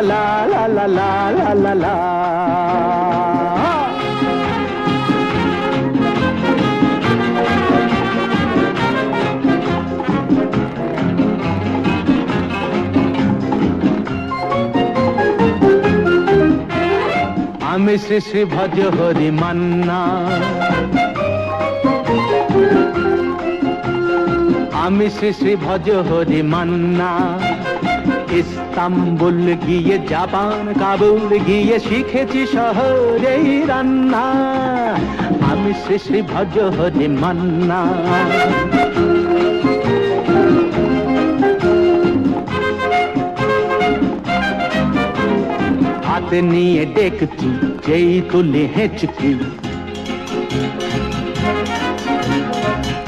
লা লা লা লা লা আমি শ্রী শ্রী ভজ হরি মান্না আমি শ্রী শ্রী ভজ হরি মান্না ইস্তাম্বুল গিয়ে জাপান, কাবুল গিয়ে শিখেছি শহরেই রান্না। আমি শ্রী শ্রী ভজ হরি মান্না। হাতে নিয়ে দেখছি, যেই তুলে হেঁচকি।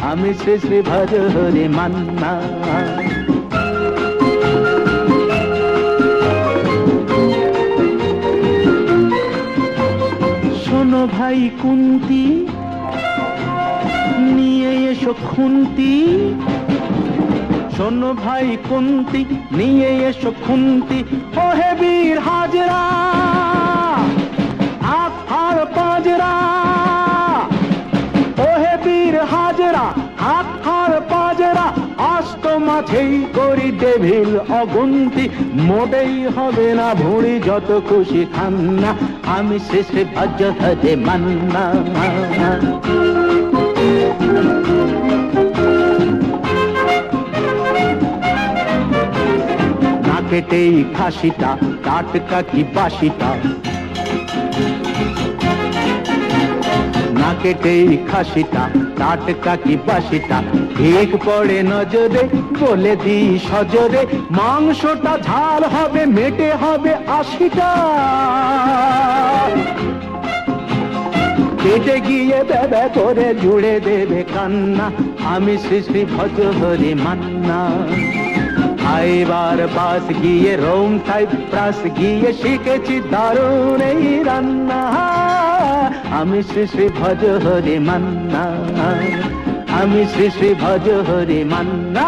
আমি শ্রী শ্রী ভজ হরে মান্না। শোনো ভাই কুন্তি, নিয়ে এসো খুন্তি। শোনো ভাই কুন্তি, নিয়ে এসো খুন্তি। ও হে বীর হাজরা। হাত পাজরা, আস্ত মাঝেই করি ডেভিল অগুন্তি। মোটেই হবে না ভুঁড়ি, যত খুশি খান না আমি শেষে ভজ হজে মান্না। না কেটেই খাসিটা, টাটকা কি বাসিটা? না কেটেই খাসিটা টাটকা কি বাসিটা? ঠিক পড়ে নজরে বলে দি সজরে, মাংসটা ঝাল হবে, মেটে হবে আশিটা। কেটে গিয়ে বেবে করে জুড়ে দেবে কান্না, আমি শ্রী শ্রী ভজ হরি মান্না। আইবার পাস গিয়ে, রোম সাইপ্রাস গিয়ে, শিখেছি দারুণ এই রান্না। আমি শ্রী শ্রী ভজ হরি মান্না। আমি শ্রী শ্রী ভজ হরি মান্না।